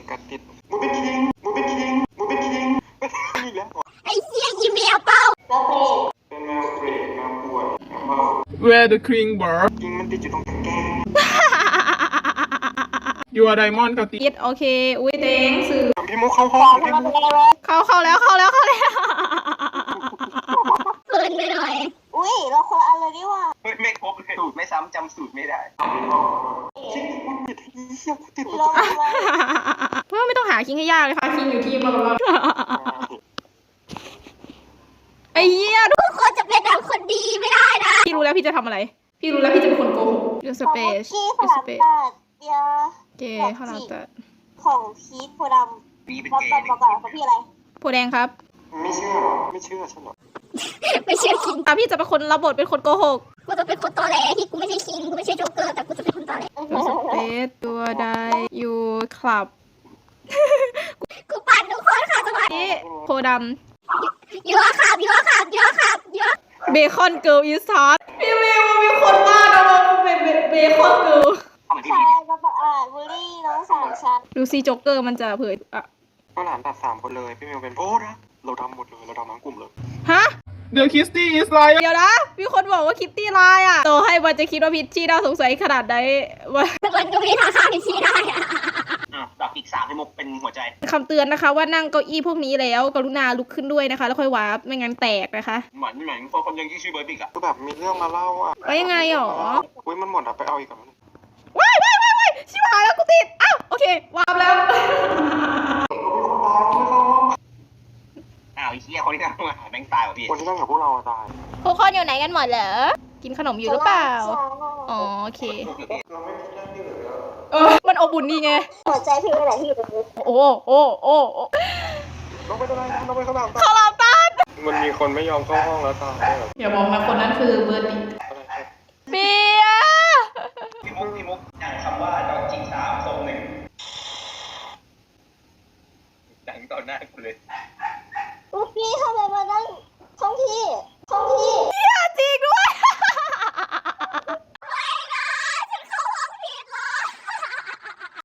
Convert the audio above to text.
งกัดติดมูบิคิงมูบิคิงมูบิคิงนี่แล้วไอ้เสี้ยยิมแมวเป้าแล้วเปรตเป็นแมวเปรตแมวป่วยแมวเมา Where the king bird ยิงมันติดอยู่ตรงตะแกรง You are diamond กับติดโอเค อุ้ยเต็งสื่อพี่มุกเข้าห้องพี่มุกเข้าเข้าแล้วเข้าแล้วเข้าแล้ว เกินไปหน่อย อุ้ย เรา คนละอันเลยนี่ว่าเฮ้ยไม่ครบเลยสูตรไม่ซ้ำจำสูตรไม่ได้คิงมันติดอีเหี้ยติดลองมาเพื่อไม่ต้องหาคิงให้ยากเลยค่ะคิงอยู่ที่มาแล้วไอ้เหี้ยทุกคนจะเป็นแบบคนดีไม่ได้นะพี่รู้แล้วพี่จะทำอะไร พี่รู้แล้วพี่จะเป็นคนโกหกยูสของเปเมื่อซกี้ยูสสลับเปซตัดเดียวเจข้าวหลามตัดของพีทโพดมีเป็นำรับเกตัดย์มาก่อนของพี่อะไรโพแดงครับ ไม่เชื่อหรอไม่เชื่อฉันหรอ ไม่ใช่คิงอะพี่จะเป็นคนรับบทเป็นคนโกหกกูจะเป็นคนตอแหลที่กูไม่ใช่คิงกูไม่ใช่โจ๊กเกอร์แต่กูจะเป็นคนตอแหลยูสเปซตัวใดยูคลับกูปั่นทุกคนค่ะสวัสดีนี่โพดเยอะค่ะเยอะค่ะเยอะค่ะเยอะำเบคอนเกิลอีสทอสพี่เมย์ว่ามีคนว่านะว่าเป็นเบคอนเกิลเข้ามาที่ใครนี่มาประอาดบูลลี่น้องสาวฉันดูซีโจ๊กเกอร์มันจะเผยอะข้าวหลามตัดสามคนเลยพี่มิวเป็นโอ้นะเราทำหมดเลยเราทำทั้งกลุ่มเลยฮะ The Kitty is liar เดี๋ยวนะ มีคนบอกว่าคิตตี้ลายอะโตให้มันจะคิดว่าพิชชี่น่าสงสัยขนาดไหนว่ามันก็ไม่ทางข้ามไปชี้ได้อะอะดอกอีกสามให้มุกเป็นหัวใจ คำเตือนนะคะ ว่านั่งเก้าอี้พวกนี้แล้ว กรุณาลุกขึ้นด้วยนะคะ แล้วค่อยวาร์ปไม่งั้นแตกนะคะ เหมือนเหมือนคนคนหนึงที่ชื่อเบอร์บิกอะคือแบบมีเรื่องมาเล่าอะแล้วยังไงหรอ อุ้ยมันหมดอะไปเอาอีกก่อน ว้ายว้ายว้ายว้ายชิบหายแล้วกูติด อ้าว โอเค วาร์ปแล้ว อ้าวไอ้เหี้ยคนที่นั่งมาหาแม่งตายว่ะพี่คนที่นั่งกับพวกเราอะตายทุกคนอยู่ไหนกันหมดเหรอ กินขนมอยู่หรือเปล่า อ๋อโอเคเราไม่มีเรื่องที่เหลือเออ มันอบอุ่นดีไง หัวใจพี่ไปไหนพี่อยู่ตรงนี้โอ้โอ้โอ้โอ้เราไปอะไรเราไปข้าวหลามตัดข้าวหลามตัดมันมีคนไม่ยอมเข้าห้องแล้วตายด้วยเหรออย่าบอกนะคนนั้นคือเบอร์ดีอะไรครับเบียร์พี่มุกพี่มุกอย่างคำว่าดอกจิกสามทรงหนึ่งดังต่อหน้ากูเลย อุ๊ยพี่ทำไ